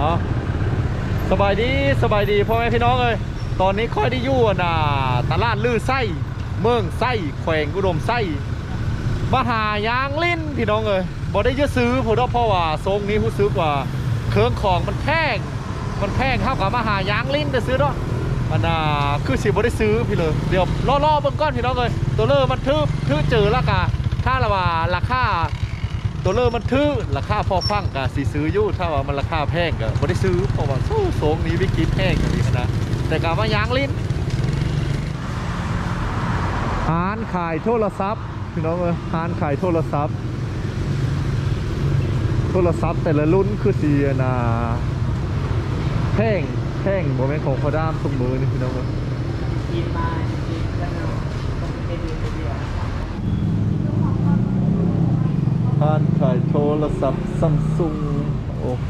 เอาสบายดีสบายดีพ่อแม่พี่น้องเอ้ยตอนนี้ค่อยได้ยู่นะตลาดลือไส้เมืองไส้แขวงอุดมไส้มหายางลิ้นพี่น้องเอ้ยบ่ได้จะซื้อผมเพราะว่าทรงนี้ผู้ซื้อกว่าเครื่องของมันแพงมันแพงเท่ากับมหายางลิ้นแต่ซื้อเนาะมันอ่าคือสิบ่ได้ซื้อพี่เลยเดี๋ยวรอๆเบิ่งก่อนพี่น้องเอ้ยตัวเลอมันทึบทึบเจอแล้วกะถ้าละว่าราคา ตัวเลอร์มันทื่อราคาพอฟังกะสิซื้ออยู่ถ้าว่ามันราคาแพงก็บ่ได้ซื้อเพราะว่าสู้โสงนี้วิกฤตแพงอย่างนี้นะแต่กะมายางลิ้นร้านขายโทรศัพท์พี่น้องเอ้ยร้านขายโทรศัพท์ โทรศัพท์แต่ละรุ่นคือสีนะแพงแพงโมเมนต์ของพอดามทุกมือนี่พี่น้องเอ้ย กินมากินกันเอาต้องเป็นเดือนเดียว ร้านขายโทรศัพท์ซัมซุงโอ้โห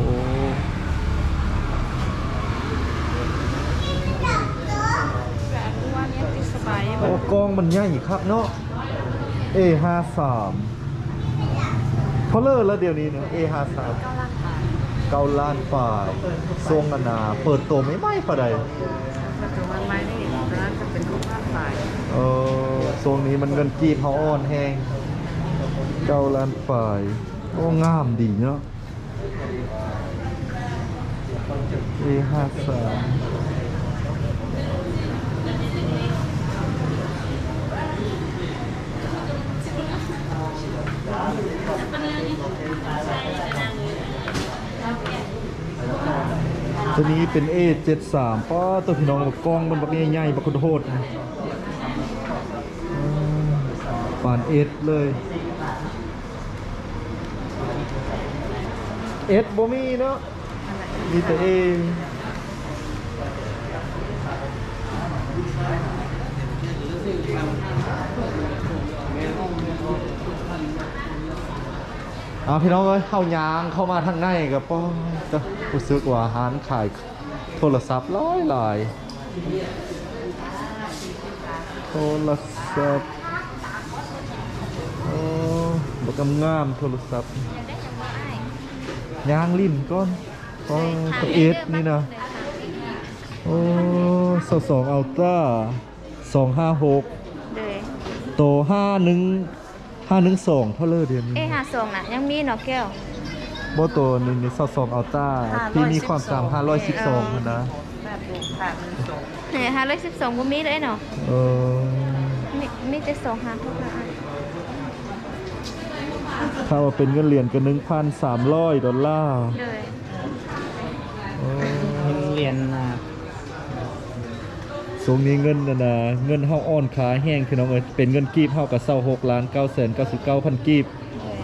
แบบว่าเนี่ยติดสบายโอ้กล้องมันใหญ่ครับเนาะ A53 เพราะเลิกแล้วเดี๋ยวนี้เนาะ A53 เก้าล้านบาทเก้าล้านฝ่ายทรงนานา เปิดตัวไม่ไหม้ปะใดปัจจุบันไม้นี่ร้านจะเป็นรูปภาพฝ่ายเออทรงนี้มันเงินกีบเขาอ่อนแห้ง เก้าล้านฝ่ายโอ้งามดีเนาะ A53 ตัวนี้เป็น A73 ป้าตัวพี่น้องบอกกล้องมันบักใหญ่ๆบักขอโทษนะอืมปานเอสเลย เอสบ่มีเนาะมีแต่ A อ่าพี่น้องเอ้ยเข้ายางเข้ามาทางในกับป้อจะรู้สึกว่าร้านขายโทรศัพท์หลายหลายโทรศัพท์โอ้บกำงามโทรศัพท์ ยางลิ้นก้อนก็ตัวเอสนี่นะโอ้สสองอัลต้าสองห้าหกเลยโตห้าหนึ่งห้าหนึ่งสองเท่าเลยเดือนนี้เอ้หาส่งน่ะยังมีเนาะแก้วโมโตหนึ่งนี่สองอัลต้าที่มีความสามห้าร้อยสิบสองนะแบบดูขาดมันส่งเนี่ยห้าร้อยสิบสองบ่มีเลยเนาะเออมีมีแต่สองห้าทุกนะ ถ้าว่าเป็นเงินเหรียญก็หนึ่งพันสามร้อยดอลลาร์เลยเออเรียนมาสูงนี้เงินนะนะเงินเฮาอ่อนขาแห้งพี่น้องเอ้ยเป็นเงินกีบเฮากับเศร้าหกล้านเก้าแสนเก้าสิบเก้าพันกีบเลย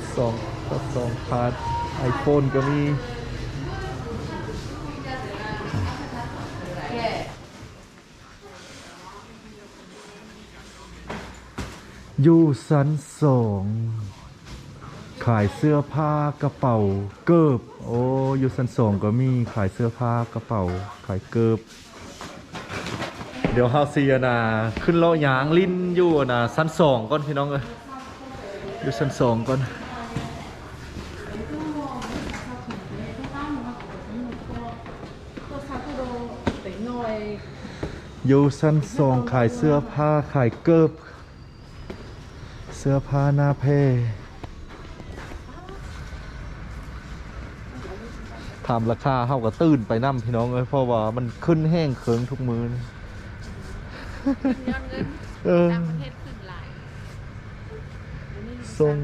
F2 ก็สองพาร์ทไอโฟนก็มี อยู่สันสองขายเสื้อผ้ากระเป๋าเกิบ โอ้อยู่สันสองก็มีขายเสื้อผ้ากระเป๋าขายเกิบ เดี๋ยวเฮาเซียนะขึ้นเลาะยางลิ้นอยู่นะสันสองก่อนพี่น้องเอ้ยอยู่สันสองก่อนอยู่ชั้นสองขายเสื้อผ้าขายเกิบ สื้อผ้าหน้าเพถามราคาเท่ากับตื่นไปนั่มพี่น้องเลยเพราะว่ามันขึ้นแห้งเคิงทุกมือนี่เออ ต่างประเทศขึ้นหลายทรง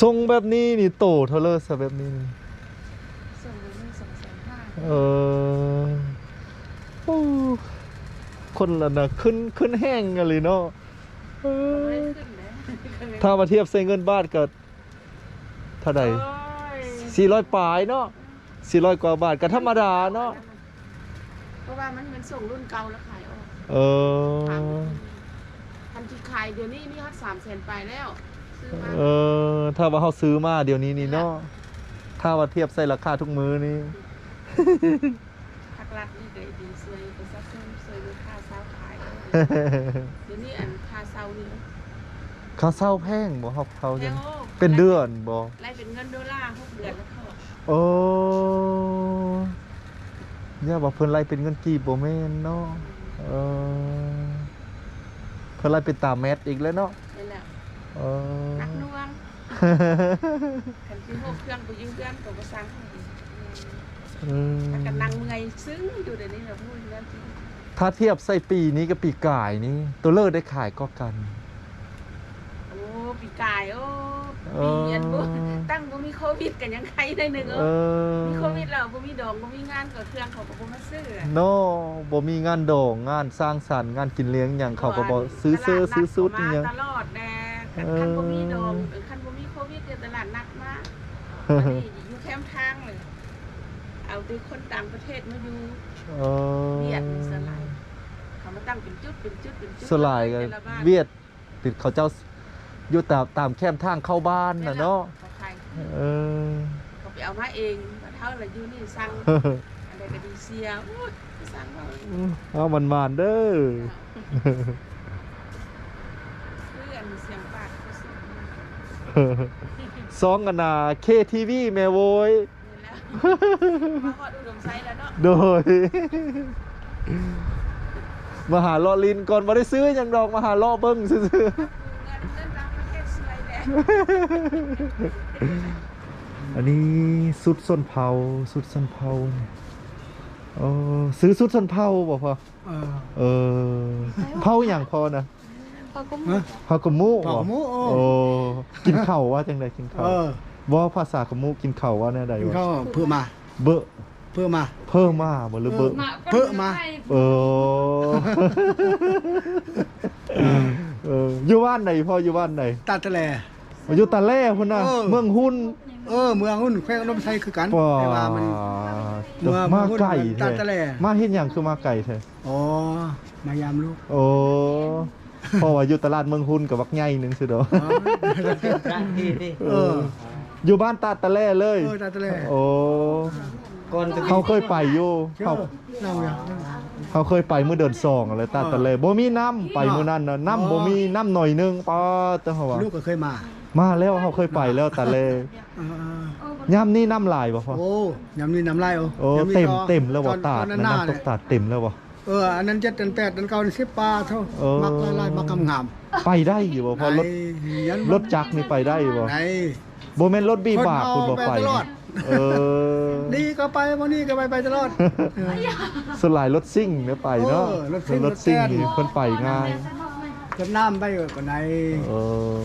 ทรงแบบนี้นี่โตเท่าเลอสแบบนี้นี่ส่งเลยสองแสนห้า เออโอ้ คนละนะขึ้นขึ้นแห้งกันเลยเนาะเออไม่ขึ้นเลยถ้ามาเทียบใส่เงินบาทก็เท่าไหร่สี่ร้อยปลายเนาะสี่ร้อยกว่าบาทก็ธรรมดาเนาะเพราะว่ามันเป็นส่งรุ่นเก่าแล้วขายออกเออทันที่ขายเดี๋ยวนี้นี่ฮอดสามแสนไปแล้วซื้อมาเออ ถ้าว่าเขาซื้อมาเดี๋ยวนี้นี่เนาะถ้าว่าเทียบใส่ราคาทุกมือนี่ถ้าก็ รัฐนี่ก็ดีสวยประชาชนสวยด้วยค่าเช่าขายเดี๋ยวนี้อันค่าเช่านี่เขาเศร้าแพงบ่ครับเขาแพจังงโอ้เป็นเดือนบ่ไล่เป็นเงินดอลลาร์หกเดือนแล้วเขาโอ้ย่าบอกเพิ่นไล่เป็นเงินกีบบ่แม่นเนาะเออเพิ่นไล่เป็นตามแมทอีกแล้วเนาะนี่แหละเออนักหน่วงคันที่พวกเครื่องไปยืมเพื่อนตัวประสานให้ อืมถ้ากันนั่งเมื่อยซึ้งอยู่เดี๋ยวนี้เราพูดแล้วจริงถ้าเทียบใส่ปีนี้กับปีกายนี่ตัวเลิศได้ขายก็กัน โอ้ปีกายโอ้เอปีออันบ่ตั้งบ่มีโควิดกันยังใครได้หนึ่งเอเอออมีโควิดแล้วบ่มีดองบ่มีงานก็เครื่องเขาก็บ่มาซื้ออะโนบ่มีงานโด่งงานสร้างสรรค์งานกินเลี้ยงหยังเขาก็บ่ซื้อเสื้อซื้อสุดอิหยังตลอดแน่เออ คันบ่มีดองหรือคันบ่มีโควิดเดี๋ยวตลาดนัดมาอันนี้อยู่แคมป์ทางเลย เอาแต่คนต่างประเทศมาอยู่เออเวียดนี่สลายเขามาตั้งเป็นจุดเป็นจุดเป็นจุดสลายกันแต่ละบ้านเวียดติดเขาเจ้าอยู่ตามตามแคมป์ทางเข้าบ้านน่ะเนาะเขาขายเออ เขาไปเอามาเองว่าเท่าไหร่อยู่นี่สั่งอะไรก็ดีเสียโอ้ยสั่งมาเอามันมานๆเด้อเพื่อนเสียงปากเขาสิซองกันนา KTV แม่โวยนี่แหล้ว มาฮอดอุดมไซด์แล้วเนาะโดย มาหาเลาะลินก่อนบ่ได้ซื้อหยังดอกมาหาเลาะเบิ่งซื่อเงินเงินรับประเทศสวยแดงๆอันนี้สุดส้นเผาสุดส้นเผาเนี่ยโอ้ซื้อสุดส้นเผาบ่พอเออเออเผาหยังพอนะฮะเผากะมุเผากะมุโอ้กินข้าวว่าจังไดกินข้าวเออ ว่าภาษากะมุกินข้าวว่าแนวใดกินวะข้าวเพื่อมา เบอะเพื่อมา เพิ่มมาบ่หรือเบอะ เพื่อมา เออ เอออยู่บ้านไหนพ่ออยู่บ้านไหนตาตะแล อยู่ตาแล่พุ่นน่ะเออ เมืองหุ้นเออ เมืองหุ้นแควงนมไทยคือกันป่าแต่ว่ามัน เมืองมาหุ้นไก่มันตาแท้ตะแล่มาเฮ็ดหยังคือมาไก่แท้อ๋อ มายามลูก โอ้เพราะว่าอยู่ตลาดเมืองหุ้นกับบักใหญ่หนึงสิดอกอ๋อเออ อยู่บ้านตาตะแล่เลย เออตาตะแลโอ้ก่อนจะเขาเคยไปอยู่เชื่อเขาเล่าอย่างเขาเคยไปเมื่อเดือนสองอะไรตาตะแล่บ่มีน้ำไปมื้อนั้นน่ะน้ำบ่มีน้ำหน่อยหนึงป้าเจ้าเขาว่าลูกก็เคยมา มาแล้วเขาเคยไปแล้วตาแล่เออย่ำนี่น้ำลายบ่พ่อโอ้ยำนี่น้ำลายโอ้โอ้ยำนี่เต็มก็เต็มแล้วบ่อนตาดอนนั่นหน้าน้ำตเนี่กยตาดเต็มแล้วบ่เอออันนั้นเจ็ดอันแปดอันเก้าอันสิบปลาเท่าเออมักลายลายมักกำงาม ไปได้อยู่บ่พอรถไหนยันรถจักรนี่ไปได้อยู่บ่ไหนบ่แม่นรถบีบากคนคุณเอาบ่ไปไปตลอดเออนี่ก็ไปวันนี้ก็ไปไปตลอดเออสวนหลายรถซิ่งเนี่ยไปเนาะเออรถซิ่งรถซิ่งรถแล่นนี่เพิ่นไปง่ายจะน้ำไปก็ไหนเออ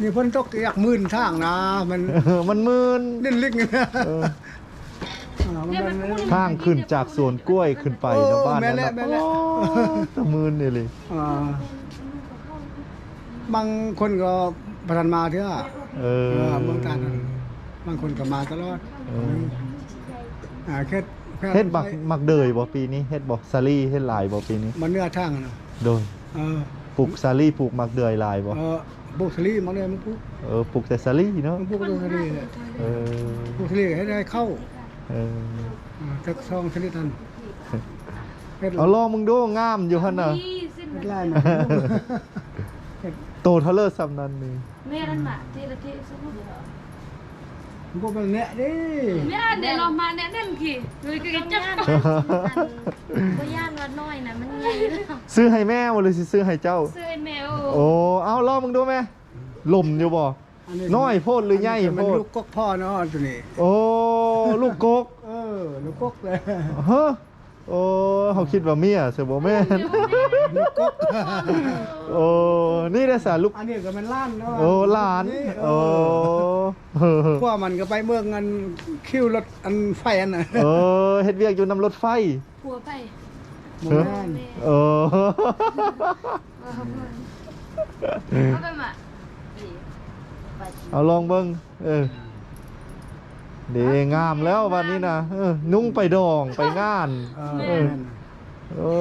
นี่เพ่นตกอยากมื่นทางนะมันมันมึนดิ้นลิกนี่นะเอออ่ามันมันทางขึ้นจากสวนกล้วยขึ้นไปโอ้นะบ้านแม่นั้นนแล้วแม่นแล้วโอ้ตะมึนนี่เลยอ่า บางคนก็ประทันมาเถอะเอเอออเมืองตาดนั่นบางคนก็มาตลอดเอออ่าแค่แค่เฮ็ดบักมักเดยบ่ปีนี้เฮ็ดบ่ซาลี่เฮ็ดหลายบ่ปีนี้ มันเนื้อทางอะเนาะโดยเออปลูกซาลี่ปลูกมักเดยหลายบ่เออบุกทะเลมันเลยมันปุ๊บเออปลูกแต่ซาลี่เนาะมันปุ๊บบุกทะเลเนี่ยเออบุกทะเลให้ได้เข้าเอออ่าสักซองชนิดนั้นเฮ็ดเอาลองมึงดูงามอยู่หั่นน่ะเฮ็ดไล่มาเฮ็ดโตเท่า เลอซำนั้นนี่แม่นั่นมาทีละทีสนุกพวกมันแนะดิแม่เดี๋ยวเรามาเนี่ยนั่นกี่ดูกันจับก็ย่านวัดน้อยนะมันใหญ่แล้วซื้อให้แม่บ่หรือสิซื้อให้เจ้าซื้อแมวโอ้เอาลองมึงดูแม่ลมอยู่บ่น้อยโพดหรือใหญ่มันโพดลูกกกพ่อเนาะตัวนี้ โอ้ลูกกกเออ ลูกกกเลยฮะ โอ้เขาคิดว่าเมียเสียบ่แม่นลูกกกโอ้นี่ได้สารลูกอันนี้ก็มันล้านเนาะโอ้หลานโอ้โอ้พวกมันก็ไปเมืองอันคิวรถอันไฟอันน่ะเออเฮ็ดเวียกอยู่นำรถไฟผัวไปหมู่บ้านเออเอาไปมาเอาลองเบิ่งเออ เดงามแล้ววันนี้นะเออนุ่งไปดองไปงานเอเอออโอ้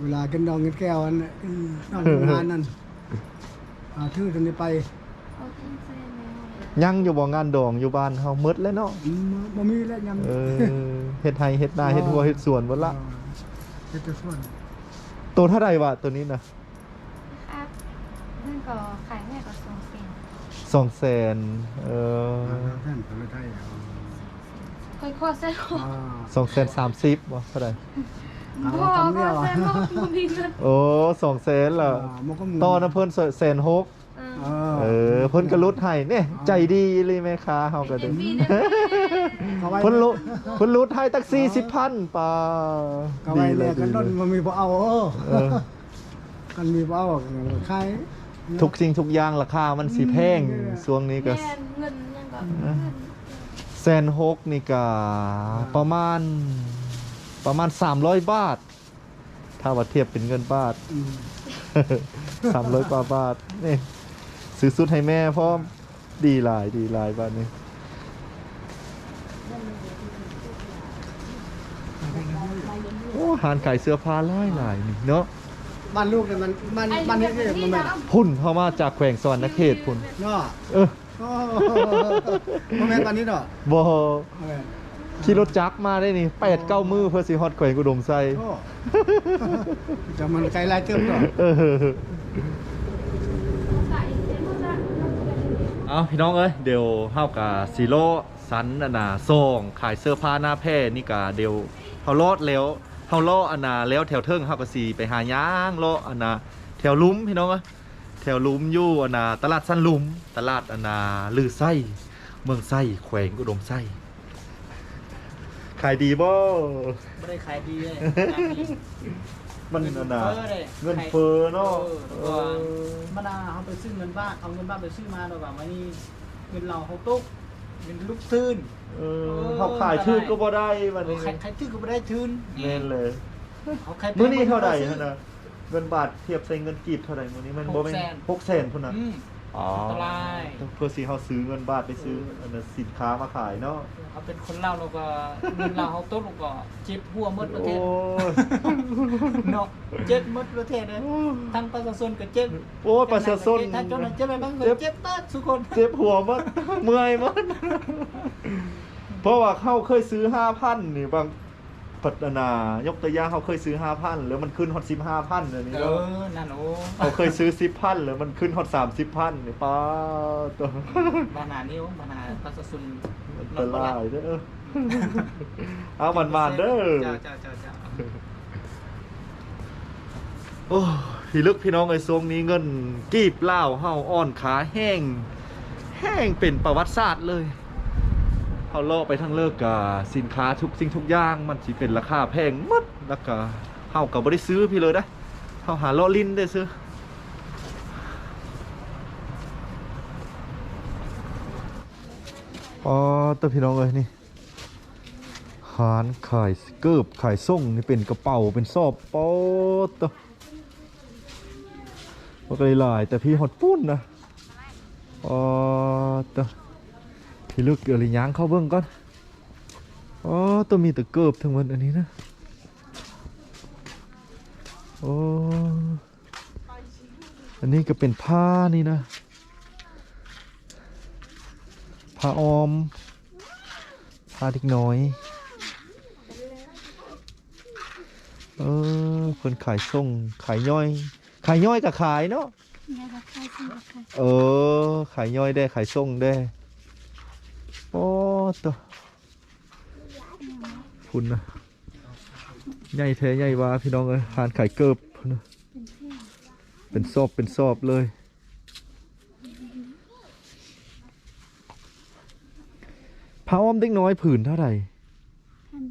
เวลากินดองกินแก้วอันน่ะอืมนอกโรงงานนั่นอ่าทื่อตัวนี้ไปเอาทิ้งเส้นแมวยังอยู่บ่งานดองอยู่บ้านเฮาหมดแล้วเนาะอืมบ่มีแล้วยังเออเฮ็ดไร่เฮ็ดนาเฮ็ดหัวเฮ็ดสวนหมดละเฮ็ดแต่ส่วนตัวเท่าใดวะตัวนี้น่ะครับนั่นก็ขายแม่ก็ สองเซน200,000เอ่อแท่นพลไทยเอาค่อยๆเส้นอ่า230บ่เท่าใดพ่อก็เส้นบ่บ่มีเงินโอ้200,000ล่ะอ่ามันก็มีต่อน้ำเพิ่นแสนหกเอออ่าเออเพิ่นก็ลดให้เนี่ยใจดีเลยแม่ค้าเฮาก็เด้อเขาไว้เพิ่นลดเพิ่นลดให้ตัก40,000ป่าเขาไว้แลกกันนั่นมันมีบ่เอาเออเออกันมีบ่เอาขาย ทุกสิ่งทุกอย่างราคามันสิแพงช่วงนี้ก็แม่เงินยังก็เงินแสนหกนี่ก็ประมาณประมาณ 300 บาท ถ้าว่าเทียบเป็นเงินบาท อืม300กว่าบาทนี่ซื้อสุดให้แม่พร้อมดีหลายดีหลายบาทนี้โอ้หานขายเสื้อผ้าหลายหลายนี่เนาะ บ้านลูกเนี่ยมันบ้านบ้านนี้เนี่ยมันแม่นพุ่นเข้ามาจากแขวงสวรรณเขตพุ่นเนาะเออโอ้บ่แม่นบ้านนี้ดอกบ่บ่แม่นขี่รถจักรมาได้นี่แปดเก้ามือเพื่อสิฮอดแขวงอุดมไซโอ้จะมันไกลหลายเติมดอกเออเอาพี่น้องเอ้ยเดี๋ยวเฮากะซีโร่สันอันน่ะส่งขายเสื้อผ้าหน้าแพร่นี่กะเดี๋ยวเฮาโลดแล้ว เฮาโลดอันน่ะแล้วแถวเทิงเฮาก็สิไปหาย่างโลดอันน่ะแถวหลุมพี่น้องเอ้ยแถวหลุมอยู่อันน่ะตลาดสันหลุมตลาดอันน่ะลือไส้เมืองไส้แขวงอุดมไส้ขายดีบ่ไม่ได้ขายดีเลยมันอันน่ะเงินเฟ้อเลยเงินเฟ้อเนาะเออมันเอาไปซื้อเงินบ้านเอาเงินบ้านไปซื้อมาโดยแบบว่านี่เงินเราเขาตุ๊กเงินลูกทื่น เออเขาขายชื่อก็บ่ได้บัดนี้ใครใครทื่นก็ไม่ได้ทื่นแม่นเลยเอาใครมื้อนี้เท่าใดฮะนะเงินบาทเทียบใส่เงินกีบเท่าใดมื้อนี้มันบ่แม่นหกแสน600,000พุ่นน่ะ อืมอ๋ออันตราย เพื่อสิเฮาซื้อเงินบาทไปซื้ออันนั้นสินค้ามาขายเนาะเอาเป็นคนเล่าเราก็เงินเราเขาตุ๊กเราก็เจ็บหัวหมดประเทโอ้ศยเนาะเจ็บหมดประเทศเลยทั้งประชาชนก็เจ็บโอ้ยประชาชนทั้งเจ้าหน้าที่อะไรบ้างก็เจ็บตัดทุกคนเจ็บหัวหมดเมื่อยหมดเพราะว่าเขาเคยซื้อ5,000นี่บาง พัฒนายกตัวอย่างเขาเคยซื้อ5,000แล้วมันขึ้นฮอด15,000อันนี้เอเนาะอนั่นโอ้เขาเคยซื้อสิบพันแล้วมันขึ้นฮอดสามสิบพันนี่ป้าตัวบานานี่โอ้บานาประชาชนมันตรายเด้อเอามันมาเด้อเจ้าเจ้าเจ้าเจ้าโอ้พี่ลึกพี่น้องไอ้ทรงนี้เงินกีบเหล้าเฮาอ่อนขาแห้ง แห้งเป็นประวัติศาสตร์เลย เฮาเลาะไปทั้งเลิกกับสินค้าทุกสิ่งทุกอย่างมันสิเป็นราคาแพงหมดแล้วก็เฮาก็บ่ได้ซื้อพี่เลยนะเฮาหาเลาะลิ้นได้ซื้ออ๋อตัวพี่น้องเอ้ยนี่หานขายเกิบขายส่งนี่เป็นกระเป๋าเป็นซอบป๊ดตัวมันก็เลยหลายแต่พี่หดปุ้นนะอ๋อตัว พี่ลึกเกี่ยวหรือยางเข้าเบื้องก่อนอ๋อตัวมีแต่เกิบทั้งหมดอันนี้นะโอ้อันนี้ก็เป็นผ้านี่นะผ้าออมผ้าเด็กน้อยเออคนขายส่งขายย่อย ขายย่อยกับขายเนาะแม่ก็ขายสิขายเออขายย่อยได้ขายส่งได้ โอ้ตัวคุณนะใหญ่แท้ใหญ่วาพี่น้องเอ้ยหานขายเกิบพุ่นนะเป็นซอบเป็นซอบเลยผ้าอ้อมเด็กน้อยผืนเท่าไหร่พัน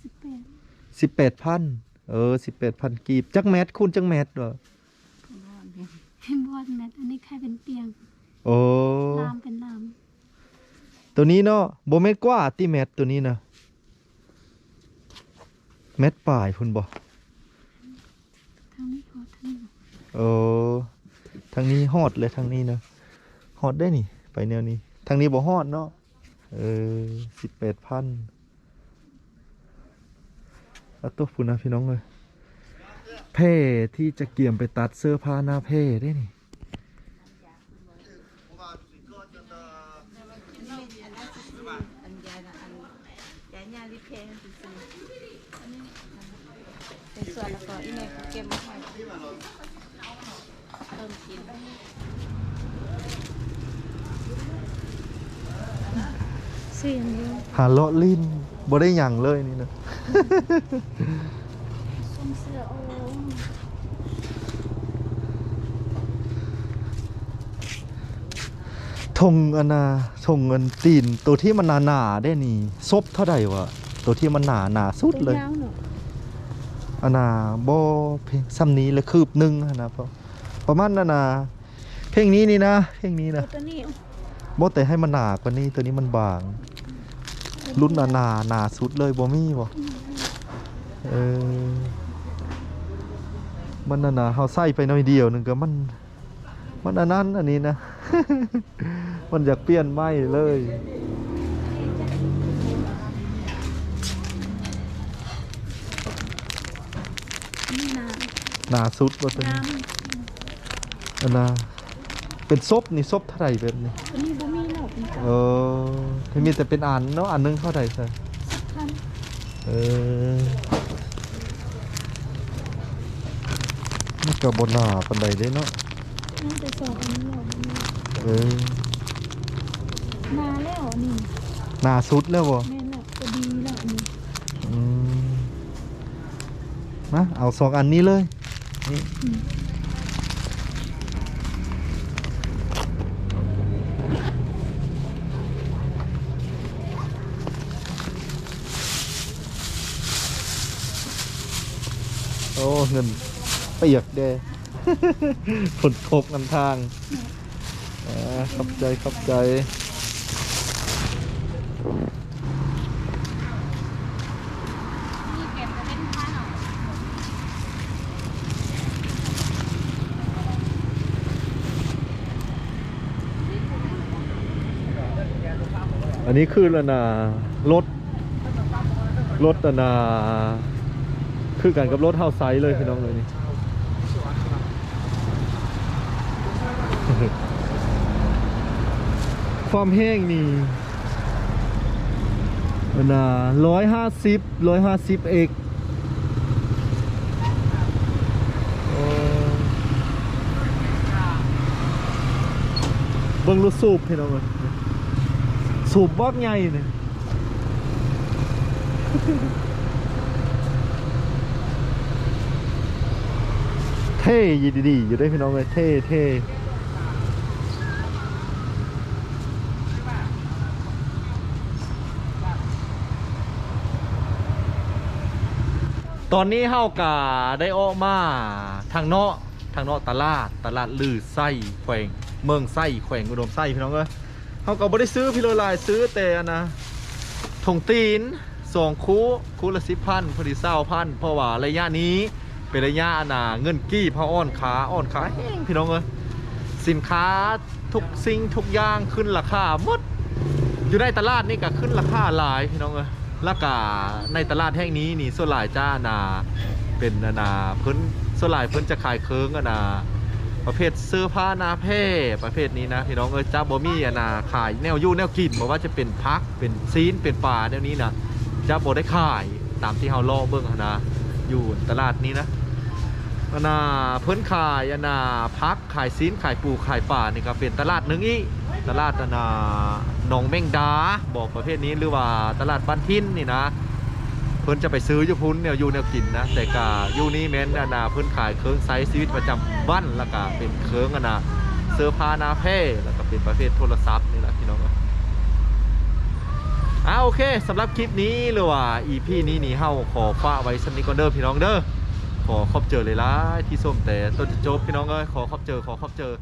สิบแปดสิบแปดพันเออสิบแปดพันกีบ จักแมทคุณจักแมทเหรอเห็นบอดแมทอันนี้ขายเป็นเตียง โอ้ลามเป็นลาม ตัวนี้เนาะโบเมตรกว่าที่แมทตัวนี้นะแมทป่ายพุ่นบ่ทางนี้พอทางนี้เออทางนี้ฮอดเลยทางนี้นะฮอดได้นี่ ไปแนวนี้ ทางนี้บ่ฮอดเนาะเออสิบแปดพันแล้วตัวพุ่นนะพี่น้องเลยเพ่ที่จะเกี่ยมไปตัดเสื้อผ้าหน้าเพ่ได้นี่ ส่วนแล้วก็อีเมลเก็บมาให้เติมกินสียงเดียวหาเลาะลิ้นบ่ได้หยังเลยนี่นะส้มเสื้อโอ้ทงอันนาทงเงินตีน ตัวที่มันหนาๆได้นี่ซบเท่าใดวะตัวที่มันหนาหนาสุดเลยยาวเนาะ อันนาบ่เพลงซ้ำนี้เลยคืบหนึงหั้นนะเพราะประมาณนั้นนะเพลงนี้นี่นะ เพลงนี้นะตัวนี้บ่แต่ให้มันหนากว่านี้ตัวนี้มันบาง รุ่นหนาหนาหนาสุดเลยบ่มีบ่เออมันน่ะนะเฮาใส่ไปหน่อยเดียวหนึงก็มัน มันอันนั้นอันนี้นะ มันอยากเปลี่ยนไม้เลย นี่นา หนาสุดว่าตัวน้นี้อันนะเป็นซบนี่ซบเท่าไหร่แบบนี้ำตัวนี้บ่มีเนาะเป็นจับเออที่มีแต่เป็นอันเนาะอันหนึงเท่าไหร่ซะพันเออมันก็บ่หนาปานใดเด้เนาะน่าจะสองอันนี้เนาะเออมาแล้วนี่หนาสุดแล้วบ่แม่นแล้วก็ดีแล้วนี่อืมมาเอาสองอันนี้เลย นี่โอ้เงินเปียกเด้ฝนตกนำทางอขอบใจขอบใจ นี่เก็บไปเล่นผ้าเนาะ อันนี้คือละนารถรถละนาคือกันกับรถเฮาไซส์เลยพี่น้องเลยนี่ความแห้งนี่ละนาร้อยห้าสิบร้อยห้าสิบเอกเบิ่งรถสูบพี่น้องเลย สูบบอกใหญ่เนี่ยเท่ยีดีๆอยู่ได้พี่น้องเลยเท่เท่ตอนนี้เฮากาได้ออกมาทางเนาะทางเนาะตลาดตลาดลือไส้แขวงเมืองไส้แขวงอุดมไส้พี่น้องเอ้ย เขาก็บ่ได้ซื้อพี่โรลายซื้อแต่นะถงตีนสองคู่คู่ละสิบพันพอดีเศร้าพันเพราะว่าระยะนี้เป็นระยะอนนะเงินกี้พาอ่อนขาอ่อนขาแห้งพี่น้องเอ้ยสินค้าทุกสิ่งทุกอย่างขึ้นราคาหมดอยู่ในตลาดนี่ก็ขึ้นราคาหลายพี่น้องเอ้ยแล้วก็ในตลาดแห่งนี้นี่ส่วนหลายจ้านาเป็นนาเพิ่นส่วนหลายเพิ่นจะขายเคิงอันนา ประเภทเสื้อผ้านาเพ่ประเภทนี้นะพี่น้องเอ้ยจ้าบอมี่นะขายแนวยู่แนวกินบอกว่าจะเป็นพักเป็นซีนเป็นปลาแนวนี้นะจ้าบอได้ขายตามที่เฮาล่อเบิ่งนะอยู่ตลาดนี้นะอนาเพิ่นขายอนาพักขายซีนขายปูขายปลานี่ก็เป็นตลาดหนึงอีตลาดอนาหนองแมงดาบอกประเภทนี้หรือว่าตลาดบ้านพินนี่นะ พิ่นจะไปซื้ออยู่พุ้นเนี่ยอยู่แนวกินนะแต่กาอยู่นี่แม้นอนาเพิ่นขายเครื่องไซส์ชีวิตประจำวันแล้วก็เป็นเครื่องอนาเสื้อผ้านาแพร่แล้วก็เป็นประเภทโทรศัพท์นี่แหละพี่น้องอ่าโอเคสำหรับคลิปนี้หรือว่า EP นี้นี่เฮาขอฝากไว้สำนี้ก่อนเด้อพี่น้องเด้อขอขอบเจอเลยล่ะที่ส้มแต่ต้นจะจบพี่น้องเอ้ยขอขอบเจอขอขอบเจอ